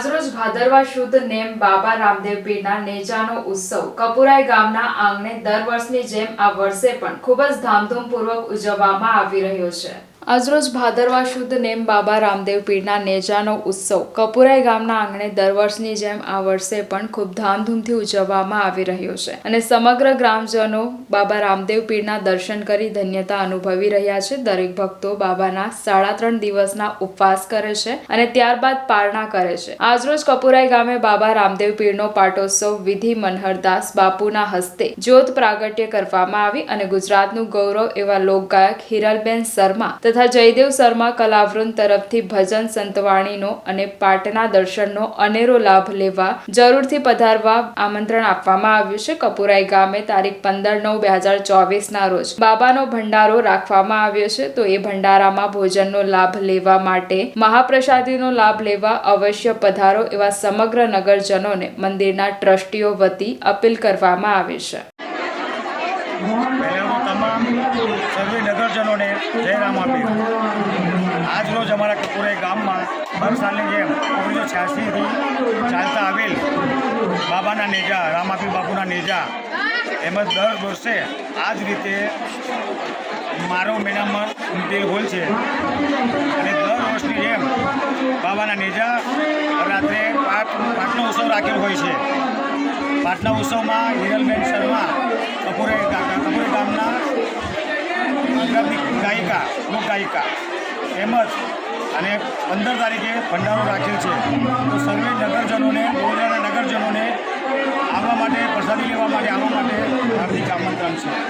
આજરોજ ભાદરવા શુદ્ધ નેમ બાબા રામદેવ પીરના નેજાનો ઉત્સવ. કપુરાઈ ગામના આંગણે દર વર્ષની જેમ આ વર્ષે પણ ખૂબ જ ધામધૂમપૂર્વક ઉજવવામાં આવી રહ્યો છે. આજરોજ ભાદરવા શુદ્ધ નેમ બાબા રામદેવ પીરના નેજાનો ઉત્સવ. કપુરાઈ ગામના આંગણે દર વર્ષની જેમ આ વર્ષે પણ ખૂબ ધામધૂમથી ઉજવવામાં આવી રહ્યો છે અને સમગ્ર ગ્રામજનો બાબા રામદેવ પીરના દર્શન કરી ધન્યતા અનુભવી રહ્યા છે. દરેક ભક્તો બાબાના સાડા ત્રણ દિવસના ઉપવાસ કરે છે અને ત્યારબાદ પારણા કરે છે. આજરોજ કપુરાઈ ગામે બાબા રામદેવ પીરનો પાટોત્સવ વિધિ મનહરદાસ બાપુના હસ્તે જ્યોત પ્રાગટ્ય કરવામાં આવી અને ગુજરાતનું ગૌરવ એવા લોકગાયક હિરલબેન શર્મા તથા જયદેવ શર્મા કલાવૃંદ તરફથી ભજન સંતવાણીનો અને પાટના દર્શનનો અનેરો લાભ લેવા જરૂરથી પધારવા આમંત્રણ આપવામાં આવ્યું છે. કપુરાઈ ગામે તારીખ પંદર નવ બે હજાર ચોવીસના રોજ બાબાનો ભંડારો રાખવામાં આવ્યો છે. તો એ ભંડારામાં ભોજનનો લાભ લેવા માટે મહાપ્રસાદીનો લાભ લેવા અવશ્ય પધારો એવા સમગ્ર નગરજનોને મંદિરના ટ્રસ્ટીઓ વતી અપીલ કરવામાં આવી છે. સર્વે નગરજનોને જયરામ આપી આજ રોજ અમારા કપુરે ગામમાં દર સાલની જેમ ઓગણીસો છ્યાસીથી ચાલતા આવેલ બાબાના નેજા, રામાપી બાપુના નેજા, એમ જ દર વર્ષે આ જ રીતે મારો મહિનામાં તેલ હોય છે. અને દર વર્ષની જેમ બાબાના નેજા રાત્રે પાઠ પાઠનો ઉત્સવ રાખેલો હોય છે. પાટના ઉત્સવમાં હિરલબેન શર્મા કપૂરે ગામના ગુજરાતની ગાયિકા લોક ગાયિકા તેમજ અને પંદર તારીખે ભંડારો રાખેલ છે તો સર્વે નગરજનોને બોરડાના નગરજનોને આવવા માટે, પ્રસાદી લેવા માટે, આવવા માટે હાર્દિક આમંત્રણ છે.